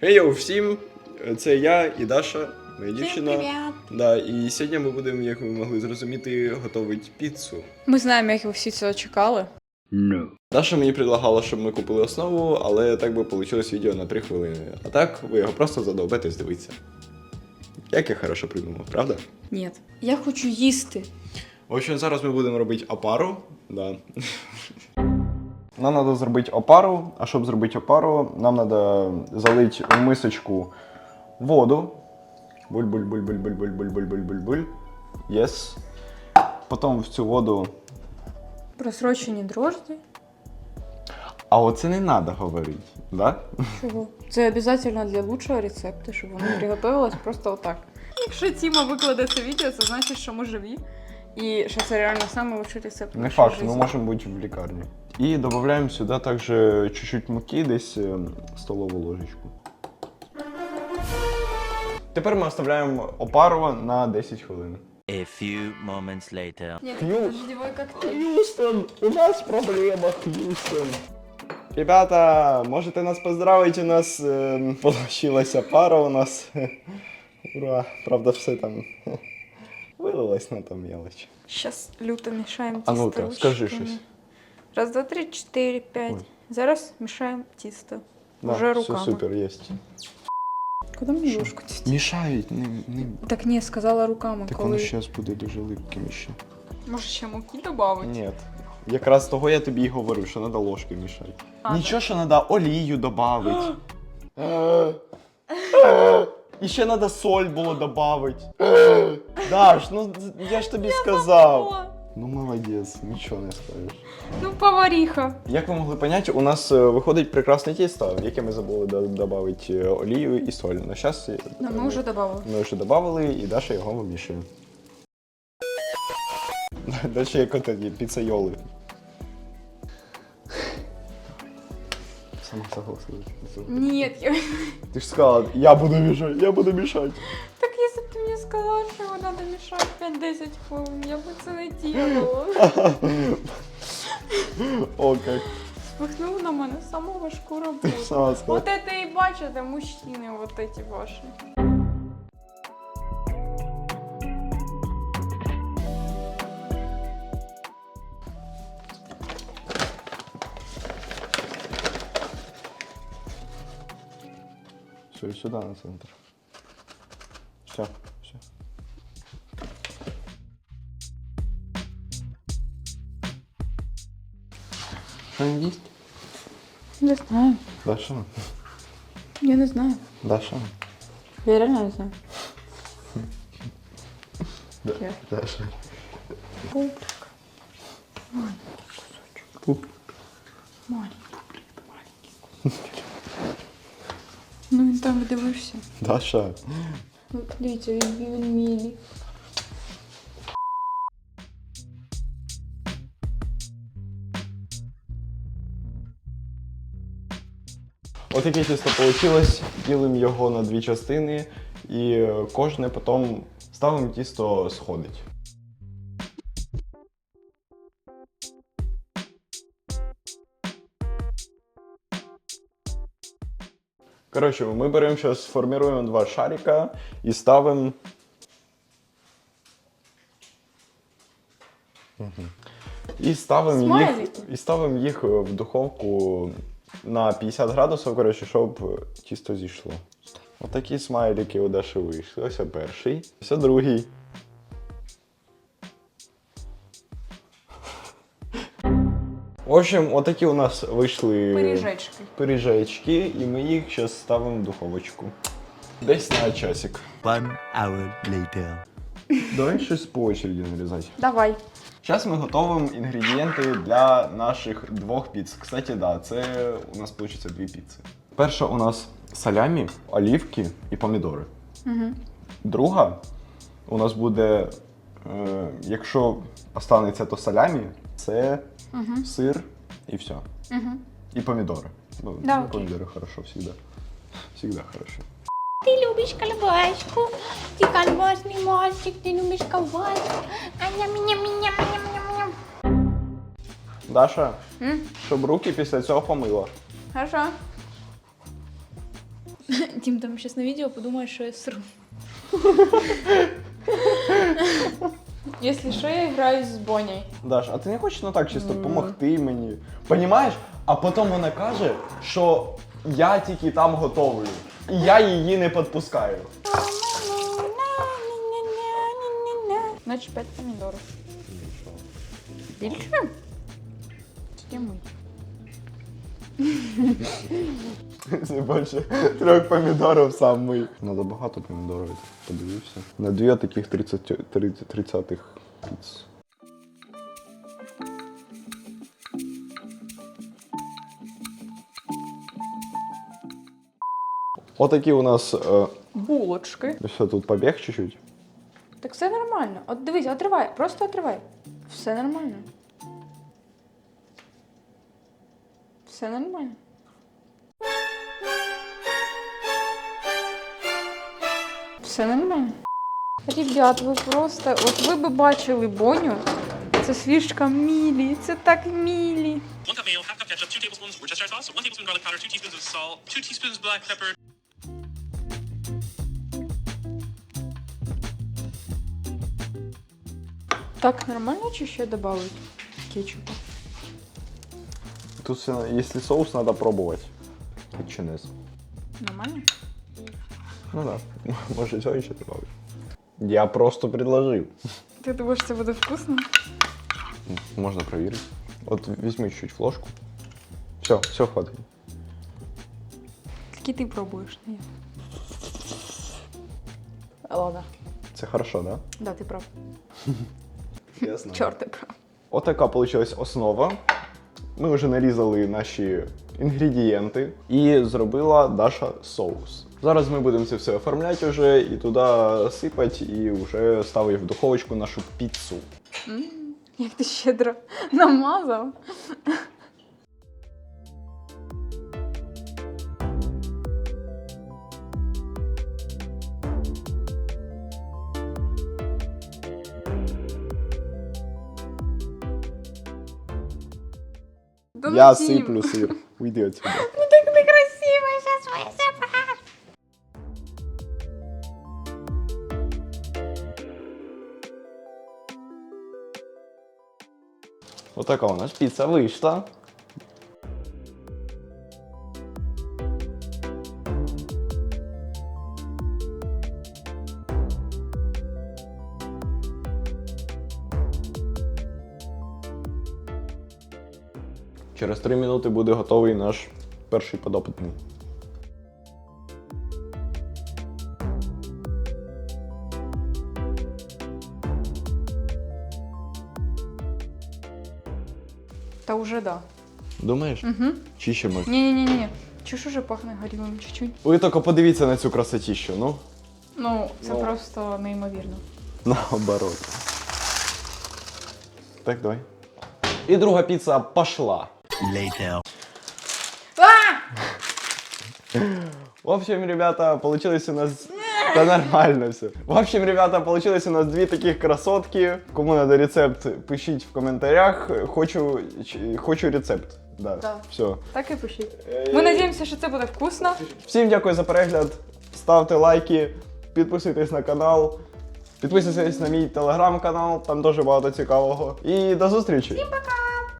Хей, всім! Це я і Даша, моя дівчина. привіт! Да, і сьогодні ми будемо, як ви могли зрозуміти, готувати піцу. Ми знаємо, як ви всі цього чекали. Даша мені предлагала, щоб ми купили основу, але так би вийшло відео на 3 хвилини. А так ви його просто задовбетесь дивитися. Як я хорошо придумав, правда? Ні. Я хочу їсти. В общем, зараз ми будемо робити опару. Да. Нам треба зробити опару, а щоб зробити опару, нам треба залити в мисочку воду. Буль-буль-буль-буль-буль-буль-буль-буль-буль. Єс. Потім в цю воду. Просрочені дрожді. А оце не треба говорити, да? Чого? Це обов'язково для лучшого рецепту, щоб воно приготувалось просто отак. Якщо Тіма викладе це відео, це значить, що ми живі. І що це реально найкращий рецепт. Не факт, житті. ми можемо бути в лікарні. І додаємо сюди також чуть-чуть муки, десь е, столову ложечку. Тепер ми оставляємо опару на 10 хвилин. A few moments later. Коктейль. Хьюстон, у нас проблема, Хьюстон. Ребята, можете нас поздравити, у нас е, получилася пара у нас. Ура! Правда, все там вилилось на там мелочь. Зараз люто мішаємо А ну-ка, скажи ручками. щось. Раз, два, три, чотири, п'ять. Ой. Зараз мішаємо тісто. Да, Уже все супер, єсть. Куди мені ложку тісто? Мішають, не, не... Так ні, сказала руками, Так коли. воно зараз буде дуже липким ще. Може ще муки додати? Ні. Якраз того я тобі і говорю, що треба ложки мішати. А, Нічого, що треба олію додати. І ще треба соль було додати. Даш, ну я ж тобі сказав. Ну молодець, нічого не скажеш. Ну, поваріха. Як ви могли поняти, у нас е, виходить прекрасне тісто, в яке ми забули додати олію і соль. На зараз Ну, ми вже додали. ми вже додали і Даша його вимішує. Далі як от такі піцейоли. сама согласилась. Нет, я... Ты ж сказала, я буду мешать, я буду мешать. Так если б ти мені сказала, що его надо мешать 5-10 хвилин, я бы це не делала. О. Спихнув на мене саму важку роботу. От це і бачите, мужчини, от ці ваші. Все, сюди на центр. Все, все. Він їсть? Не знаю. Даша? Я не знаю. Даша? Я реально не знаю. Да, Я. Даша. Пупик. Пуп. Маленький. Там дивився. Даша. Ну, Дивіться, він, він мілий. Отаке тісто вийшло. Ділимо його на дві частини і кожне потім ставимо тісто сходить. Коротше, ми беремо зараз, формуємо два шарика і ставимо. І ставимо їх, і ставимо їх в духовку на 50 градусів, коротше, щоб тісто зійшло. Отакі смайлики у Даші вийшли. Ось перший, ось другий. Общем, отакі у нас вийшли Пиріжечки. пиріжечки, і ми їх зараз ставимо в духовочку. Десь на часик. One hour later. Давай щось по очереді нарізати. Давай. Зараз ми готуємо інгредієнти для наших двох піц. Кстати, да, це у нас вийде дві піци. Перша у нас салямі, олівки і помідори. Угу. Друга у нас буде, е, якщо останеться, то салямі, це Угу. сир і все. Угу. І помідори. Ну, Да, ну, окей. помідори хорошо, всегда. Всегда хорошо. Ты любишь колбаску, ты колбасный мальчик, ты любишь колбаску. А ням ням ням ням ням ням. Даша, М? щоб руки після цього помила. Хорошо. Тім там зараз на відео подумає, що я сру. Якщо що, я граю з Боней. Даш, а ти не хочеш ну так чисто допомогти мені? Понімаєш? А потім вона каже, що я тільки там готовлю. І я її не підпускаю. Значить 5 помідорів. Більше? Чи ми? Це більше трьох помідорів сам мий. Надо багато помідорів, подивився. На дві таких 30 30 30-х піц. Отакі у нас. Е, Булочки. все тут побіг чуть-чуть. Так все нормально. От дивись, отривай, просто отривай. Все нормально. Все нормально. Все нормально. Ребят, ви просто. От ви би бачили Боню. Це слишком мілі. Це так pepper, Так нормально чи ще додати кетчупу? Тут, все, якщо соус, треба пробувати. Чи не? Нормально? Ну да. Може цього ще добавити. Я просто предложив. Ти думаєш, це буде вкусно? Можна перевірити. От візьми чуть флошку. Все, все хватить. Тільки ти пробуєш, не. Ладно. Це хорошо, да? Да, ти прав. Ясно. Чорт, ти прав. Отака вийшла основа. Ми вже нарізали наші інгредієнти і зробила Даша соус. Зараз ми будемо це все оформляти вже і туди сипати, і вже ставити в духовочку нашу піцу. Як ти щедро намазав. Да ну, Я Тім. сиплю сир. Уйди отсюда. Так некрасиво, сейчас моя забрать. Отака у нас піца вийшла. Через 3 минути буде готовий наш перший подопитний. Та уже да. Думаєш? Угу. Чи ще можна? Ні-ні-ні. Чуш уже пахне горілим чуть-чуть. Ви тільки подивіться на цю красотіщу, ну. Ну, це Ну. просто неймовірно. Наоборот. Так, давай. І друга піца пошла. Later. В общем, ребята, получилось у нас... Да нормально все. В общем, ребята, получилось у нас дві таких красотки. Кому надо рецепт, пишіть в коментарях. Хочу, хочу рецепт. Да, Да. все. Так і пишіть. Ми надіємося, що це буде вкусно. Всім дякую за перегляд. Ставте лайки, підписуйтесь на канал. Підписуйтесь на мій телеграм-канал, там дуже багато цікавого. І до зустрічі! Пока.